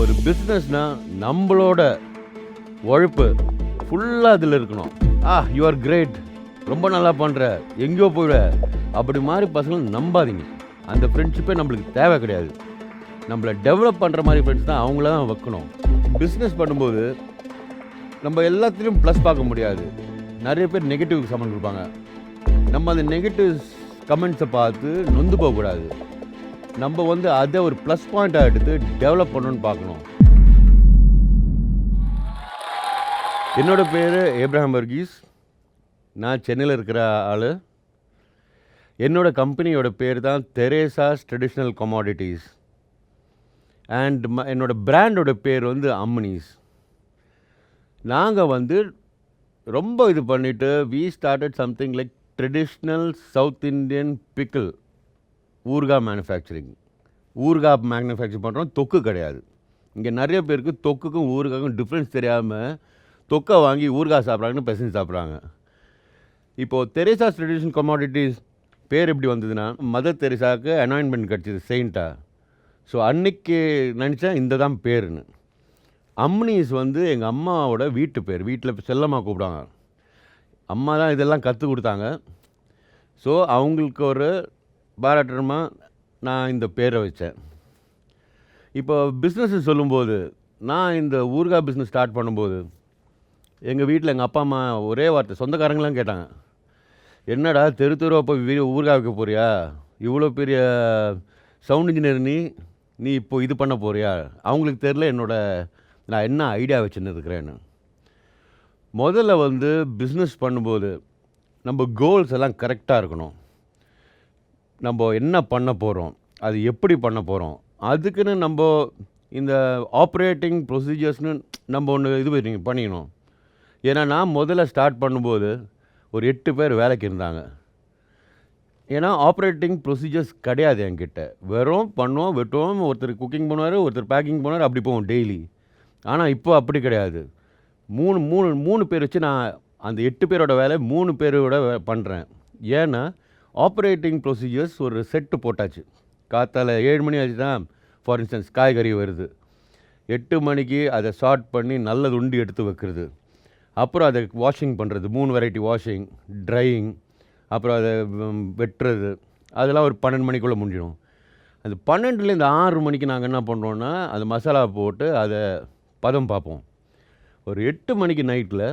ஒரு பிஸ்னஸ்னால் நம்மளோட உழைப்பு ஃபுல்லாக அதில் இருக்கணும். ஆ யூ ஆர் கிரேட் ரொம்ப நல்லா பண்ணுற எங்கேயோ போயிட அப்படி மாதிரி பசங்களை நம்பாதீங்க. அந்த ஃப்ரெண்ட்ஷிப்பே நம்மளுக்கு தேவை கிடையாது. நம்மளை டெவலப் பண்ணுற மாதிரி ஃப்ரெண்ட்ஸ் தான் அவங்கள தான் வைக்கணும். பிஸ்னஸ் பண்ணும்போது நம்ம எல்லாத்துலேயும் ப்ளஸ் பார்க்க முடியாது. நிறைய பேர் நெகட்டிவ் கமெண்ட் கொடுப்பாங்க. நம்ம அந்த நெகட்டிவ் கமெண்ட்ஸை பார்த்து நொந்து போகக்கூடாது. நம்ம வந்து அதை ஒரு ப்ளஸ் பாயிண்ட்டாக எடுத்து டெவலப் பண்ணணும்னு பார்க்கணும். என்னோட பேர் ஏப்ரஹாம் வர்கீஸ். நான் சென்னையில் இருக்கிற ஆள். என்னோட கம்பெனியோட பேர் தான் தெரேசாஸ் ட்ரெடிஷ்னல் கமாடிட்டிஸ் அண்ட் ம என்னோடய பிராண்டோட பேர் வந்து அம்மனிஸ் நாங்கள் வந்து ரொம்ப இது பண்ணிவிட்டு we started something like traditional south Indian pickle ஊர்கா manufacturing ஊர்கா மேனுஃபேக்சர் பண்ணுறோம் தொக்கு கிடையாது. இங்கே நிறைய பேருக்கு தொக்குக்கும் ஊறுகாய்க்கும் டிஃப்ரென்ஸ் தெரியாமல் தொக்கை வாங்கி ஊர்கா சாப்பிட்றாங்கன்னு பெசஞ்சு சாப்பிட்றாங்க. இப்போது தெரேசாஸ் ட்ரெடிஷன் கமாடிட்டிஸ் பேர் எப்படி வந்ததுன்னா மதர் தெரேசாவுக்கு அனாயின்மெண்ட் கிடச்சிது செயின்ட்டா ஸோ அன்னைக்கு நினச்சா இந்த தான் பேருன்னு. அம்னிஸ் வந்து எங்கள் அம்மாவோட வீட்டு பேர். வீட்டில் செல்லம்மா கூப்பிடுவாங்க. அம்மா தான் இதெல்லாம் கற்றுக் கொடுத்தாங்க. ஸோ அவங்களுக்கு ஒரு பாராட்டமாக நான் இந்த பேரை வச்சேன். இப்போ பிஸ்னஸ் சொல்லும்போது நான் இந்த ஊர்கா பிஸ்னஸ் ஸ்டார்ட் பண்ணும்போது எங்கள் வீட்டில் எங்கள் அப்பா அம்மா ஒரே வார்த்தை சொந்தக்காரங்களாம் கேட்டாங்க. என்னடா தெரு தெருவாக போய் வீ ஊறுகாய் வைக்க போறியா? இவ்வளோ பெரிய சவுண்ட் இன்ஜினியர் நீ நீ இப்போ இது பண்ண போறியா? அவங்களுக்கு தெரில என்னோட நான் என்ன ஐடியா வச்சுன்னு இருக்கிறேன்னு. முதல்ல வந்து பிஸ்னஸ் பண்ணும்போது நம்ம கோல்ஸ் எல்லாம் கரெக்டாக இருக்கணும். நம்ம என்ன பண்ண போகிறோம் அது எப்படி பண்ண போகிறோம் அதுக்குன்னு நம்ம இந்த ஆப்ரேட்டிங் ப்ரொசீஜர்ஸ்னு நம்ம ஒன்று இது பண்ணி- பண்ணிக்கணும். ஏன்னா நான் முதல்ல ஸ்டார்ட் பண்ணும்போது ஒரு எட்டு பேர் வேலைக்கு இருந்தாங்க. ஏன்னா ஆப்ரேட்டிங் ப்ரொசீஜர்ஸ் கிடையாது என்கிட்ட. வெறும் பண்ணுவோம் வெட்டுவோம் ஒருத்தர் குக்கிங் பண்ணுவார் ஒருத்தர் பேக்கிங் பண்ணுவார் அப்படி போவோம் டெய்லி ஆனால் இப்போ அப்படி கிடையாது. மூணு மூணு மூணு பேர் வச்சு நான் அந்த எட்டு பேரோட வேலை மூணு பேரோட பண்ணுறேன் ஏன்னா ஆப்ரேட்டிங் ப்ரொசீஜர்ஸ் ஒரு செட்டு போட்டாச்சு. காத்தால் ஏழு மணி ஆச்சு தான் ஃபார் இன்ஸ்டன்ஸ் காய்கறி வருது. எட்டு மணிக்கு அதை ஷார்ட் பண்ணி நல்லது உண்டி எடுத்து வைக்கிறது. அப்புறம் அதை வாஷிங் பண்ணுறது மூணு வெரைட்டி வாஷிங் ட்ரையிங் அப்புறம் அதை வெட்டுறது. அதெல்லாம் ஒரு பன்னெண்டு மணிக்குள்ளே முடிஞ்சிடும். அந்த பன்னெண்டுலேருந்து ஆறு மணிக்கு நாங்கள் என்ன பண்ணுறோன்னா அந்த மசாலா போட்டு அதை பதம் பார்ப்போம். ஒரு எட்டு மணிக்கு நைட்டில்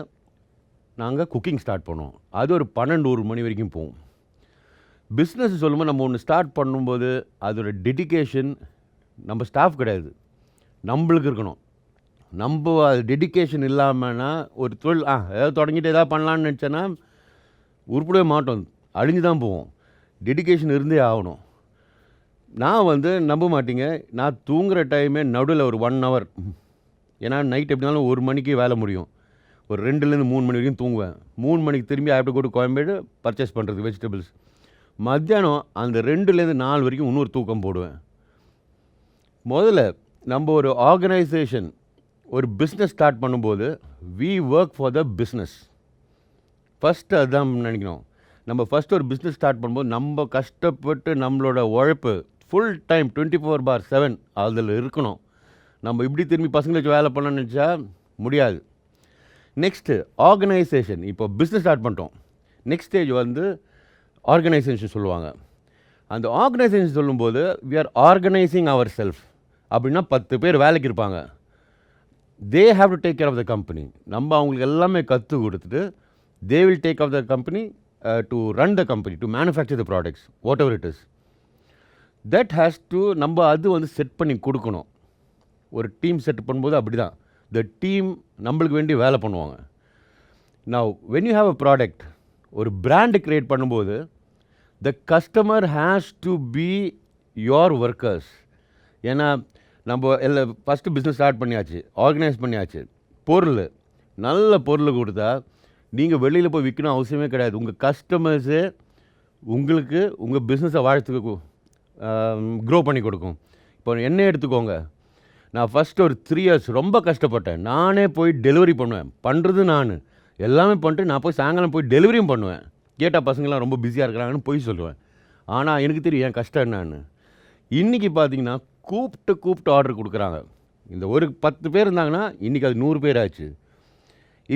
நாங்கள் குக்கிங் ஸ்டார்ட் பண்ணுவோம். அது ஒரு பன்னெண்டு ஒரு மணி வரைக்கும் போவோம் பிஸ்னஸ் சொல்லும்போது நம்ம ஒன்று ஸ்டார்ட் பண்ணும்போது அதோட டெடிகேஷன் நம்ம ஸ்டாஃப் கிடையாது. நம்மளுக்கு இருக்கணும். நம்ம அது டெடிகேஷன் இல்லாமல்னா ஒரு தொழில் ஆ ஏதாவது தொடங்கிட்டு எதாவது பண்ணலான்னு நினச்சேன்னா உருப்படவே மாட்டோம். அழிஞ்சு தான் போவோம். டெடிகேஷன் இருந்தே ஆகணும். நான் வந்து நம்ப மாட்டீங்க. நான் தூங்குற டைமே நடுவில் ஒரு ஒன் ஹவர் ஏன்னா நைட் எப்படினாலும் ஒரு மணிக்கு வேலை முடியும். ஒரு ரெண்டுலேருந்து மூணு மணி வரைக்கும் தூங்குவேன். மூணு மணிக்கு திரும்பி ஆப்டு கூட கோயம்பேடு பர்ச்சேஸ் பண்ணுறது வெஜிடபிள்ஸ் மத்தியானம் அந்த ரெண்டுலேருந்து நாலு வரைக்கும் இன்னொரு தூக்கம் போடுவேன். முதல்ல நம்ம ஒரு ஆர்கனைசேஷன் ஒரு பிஸ்னஸ் ஸ்டார்ட் பண்ணும்போது we work for the business first அதுதான் நினைக்கணும். நம்ம ஃபஸ்ட் ஒரு பிஸ்னஸ் ஸ்டார்ட் பண்ணும்போது நம்ம கஷ்டப்பட்டு நம்மளோட உழைப்பு full time twenty four by seven அதில் இருக்கணும். நம்ம இப்படி திரும்பி பசங்களுக்கு வேலை பண்ணணும்னு நினச்சா முடியாது. நெக்ஸ்ட்டு ஆர்கனைசேஷன் இப்போ பிஸ்னஸ் ஸ்டார்ட் பண்ணிட்டோம். நெக்ஸ்ட் ஸ்டேஜ் வந்து ஆர்கனைசேஷன் சொல்லுவாங்க. அந்த ஆர்கனைசேஷன் சொல்லும்போது we are organising our self அப்படின்னா பத்து பேர் வேலைக்கு இருப்பாங்க. They have to take care of the company நம்ம அவங்களுக்கு எல்லாமே கற்றுக் கொடுத்துட்டு they will take of the company to run the company to manufacture the products whatever it is that has to நம்ம அது வந்து செட் பண்ணி கொடுக்கணும். ஒரு டீம் செட் பண்ணும்போது அப்படி தான் த டீம் நம்மளுக்கு வேண்டி வேலை பண்ணுவாங்க. நான் when you have a product ஒரு பிராண்டு க்ரியேட் பண்ணும்போது the customer has to be your workers ஏன்னா நம்ம எல்லா ஃபஸ்ட்டு பிஸ்னஸ் ஸ்டார்ட் பண்ணியாச்சு ஆர்கனைஸ் பண்ணியாச்சு. பொருள் நல்ல பொருள் கொடுத்தா நீங்கள் வெளியில் போய் விற்கணும் அவசியமே கிடையாது. உங்கள் கஸ்டமர்ஸு உங்களுக்கு உங்கள் பிஸ்னஸை வாழ்த்துக்கு க்ரோ பண்ணி கொடுக்கும். இப்போ என்ன எடுத்துக்கோங்க நான் ஃபஸ்ட்டு ஒரு த்ரீ இயர்ஸ் ரொம்ப கஷ்டப்பட்டேன். நானே போய் டெலிவரி பண்ணுவேன். பண்ணுறது நான். எல்லாமே பண்ணிட்டு நான் போய் சாயங்காலம் போய் டெலிவரியும் பண்ணுவேன். கேட்டால் பசங்களாம் ரொம்ப பிஸியாக இருக்கிறாங்கன்னு போய் சொல்லுவேன். ஆனால் எனக்கு தெரியும் என் கஷ்டம் என்னன்னு. இன்றைக்கி பார்த்தீங்கன்னா கூப்பிட்டு கூப்பிட்டு ஆர்டர் கொடுக்குறாங்க. இந்த ஒரு பத்து பேர் இருந்தாங்கன்னா இன்றைக்கி அது நூறு பேர் ஆச்சு.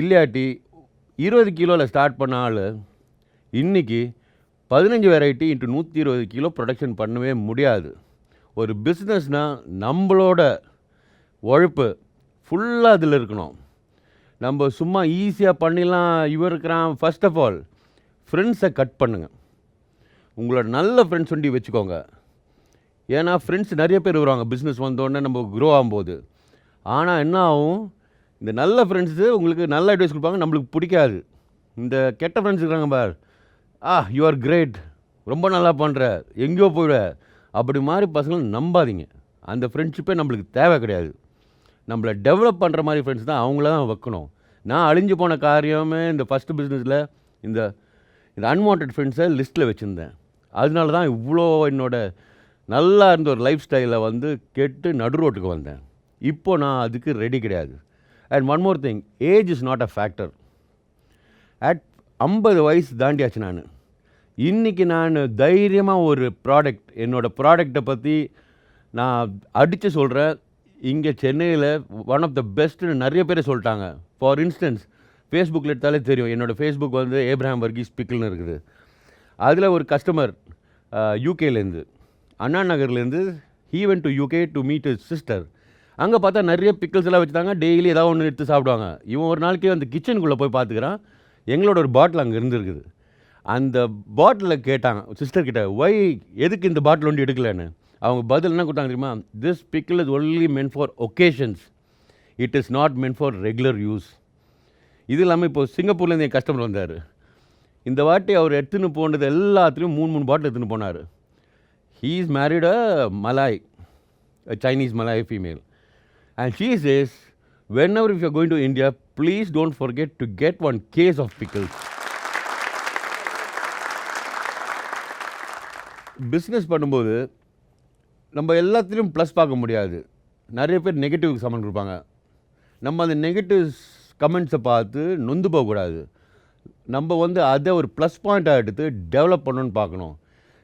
இல்லையாட்டி இருபது கிலோவில் ஸ்டார்ட் பண்ண ஆள் இன்றைக்கி பதினஞ்சு வெரைட்டி இன்ட்டு நூற்றி இருபது கிலோ ப்ரொடக்ஷன் பண்ணவே முடியாது. ஒரு பிஸ்னஸ்னால் நம்மளோட உழைப்பு ஃபுல்லாக அதில் இருக்கணும். நம்ம சும்மா ஈஸியாக பண்ணிடலாம் இவர் இருக்கிறான். ஃபர்ஸ்ட் ஆஃப் ஆல் ஃப்ரெண்ட்ஸை கட் பண்ணுங்கள் உங்களோட நல்ல ஃப்ரெண்ட்ஸ் ஒண்டி வச்சுக்கோங்க. ஏன்னா ஃப்ரெண்ட்ஸ் நிறைய பேர் வருவாங்க. பிஸ்னஸ் வந்தோடனே நம்ம க்ரோ ஆகும்போது. ஆனால் என்ன ஆகும்? இந்த நல்ல ஃப்ரெண்ட்ஸு உங்களுக்கு நல்ல அட்வைஸ் கொடுப்பாங்க நம்மளுக்கு பிடிக்காது. இந்த கெட்ட ஃப்ரெண்ட்ஸ் இருக்காங்க பார். ஆ யூ ஆர் கிரேட் ரொம்ப நல்லா பண்ணுற எங்கேயோ போயிட அப்படி மாதிரி பசங்களை நம்பாதீங்க. அந்த ஃப்ரெண்ட்ஷிப்பே நம்மளுக்கு தேவை கிடையாது. நம்மளை டெவலப் பண்ணுற மாதிரி ஃப்ரெண்ட்ஸ் தான் அவங்கள தான் வைக்கணும். நான் அழிஞ்சு போன காரியமே இந்த ஃபஸ்ட்டு பிஸ்னஸில் இந்த இந்த அன்வான்ட் ஃப்ரெண்ட்ஸை லிஸ்ட்டில் வச்சுருந்தேன். அதனால தான் இவ்வளோ என்னோட நல்லா இருந்த ஒரு லைஃப் ஸ்டைலை வந்து கெட்டு நடு ரோட்டுக்கு வந்தேன். இப்போ நான் அதுக்கு ரெடி கிடையாது. And one more thing age is not a factor at ஐம்பது வயசு தாண்டியாச்சு நான். இன்றைக்கி நான் தைரியமாக ஒரு ப்ராடக்ட் என்னோடய ப்ராடக்டை பற்றி நான் அடித்து சொல்கிறேன் இங்கே சென்னையில் ஒன் ஆஃப் த பெஸ்ட்டுன்னு நிறைய பேர் சொல்லிட்டாங்க. ஃபார் இன்ஸ்டன்ஸ் ஃபேஸ்புக்கில் எடுத்தாலே தெரியும். என்னோடய ஃபேஸ்புக் வந்து ஏப்ரஹாம் வர்கீஸ் பிக்கிள்னு இருக்குது. அதில் ஒரு கஸ்டமர் யூகேலேருந்து அண்ணா நகர்லேருந்து he went to UK to meet his sister அங்கே பார்த்தா நிறைய பிக்கிள்ஸ் எல்லாம் வச்சுட்டாங்க. டெய்லி ஏதாவது ஒன்று எடுத்து சாப்பிடுவாங்க. இவன் ஒரு நாளைக்கு அந்த கிச்சனுக்குள்ளே போய் பார்த்துக்கிறான். எங்களோட ஒரு பாட்டில் அங்கே இருந்திருக்குது. அந்த பாட்டிலில் கேட்டாங்க சிஸ்டர்கிட்ட ஒய் எதுக்கு இந்த பாட்டில் ஒன்று எடுக்கலன்னு? அவங்க பதில் என்ன கொடுத்தாங்க தெரியுமா? This pickle is only meant for occasions it is not meant for regular use இது இல்லாமல் இப்போ சிங்கப்பூர்லேருந்து என் கஸ்டமர் வந்தார். இந்த வாட்டி அவர் எடுத்துன்னு போனது எல்லாத்துலேயும் மூணு மூணு பாட்டில் எடுத்துன்னு போனார். He is married a Malay a Chinese Malay female and And is whenever if you going to India please don't forget to get one case of pickles. Business பண்ணும்போது நம்ம எல்லாத்துலேயும் ப்ளஸ் பார்க்க முடியாது. நிறைய பேர் நெகட்டிவ் கமெண்ட் கொடுப்பாங்க. நம்ம அந்த நெகட்டிவ் கமெண்ட்ஸை பார்த்து நொந்து போகக்கூடாது. நம்ம வந்து அதை ஒரு ப்ளஸ் பாயிண்ட்டாக எடுத்து டெவலப் பண்ணணும்னு பார்க்கணும்.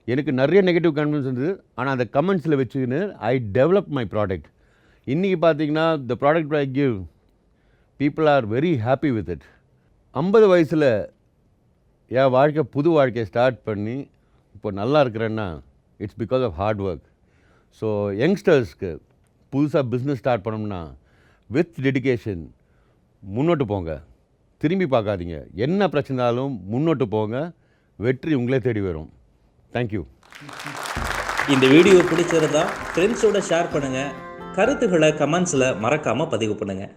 எனக்கு நிறைய நெகட்டிவ் கமெண்ட்ஸ் இருந்தது. ஆனால் அந்த கமெண்ட்ஸில் வச்சுக்கின்னு ஐ டெவலப் மை ப்ராடக்ட் இன்றைக்கி பார்த்தீங்கன்னா the product I give people are very happy with it ஐம்பது வயசில் என் வாழ்க்கை புது வாழ்க்கையை ஸ்டார்ட் பண்ணி இப்போ நல்லா இருக்கிறேன்னா it's because of hard work so யங்ஸ்டர்ஸ்க்கு புதுசாக பிஸ்னஸ் ஸ்டார்ட் பண்ணோம்னா வித் டெடிகேஷன் முன்னோட்டு போங்க. திரும்பி பார்க்காதீங்க. என்ன பிரச்சனாலும் முன்னோட்டு போங்க. வெற்றி உங்களே தேடி வரும். தேங்க்யூ இந்த வீடியோ பிடிச்சிருந்தா ஃப்ரெண்ட்ஸோட ஷேர் பண்ணுங்கள் கருத்துக்களை கமெண்ட்ஸில் மறக்காமல் பதிவு பண்ணுங்கள்